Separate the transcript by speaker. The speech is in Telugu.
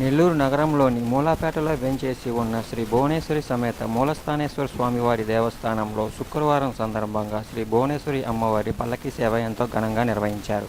Speaker 1: నెల్లూరు నగరంలోని మూలాపేటలో వెంచేసి ఉన్న శ్రీ భువనేశ్వరి సమేత మూలస్థానేశ్వర స్వామివారి దేవస్థానంలో శుక్రవారం సందర్భంగా శ్రీ భువనేశ్వరి అమ్మవారి పల్లకి సేవ ఎంతో ఘనంగా నిర్వహించారు.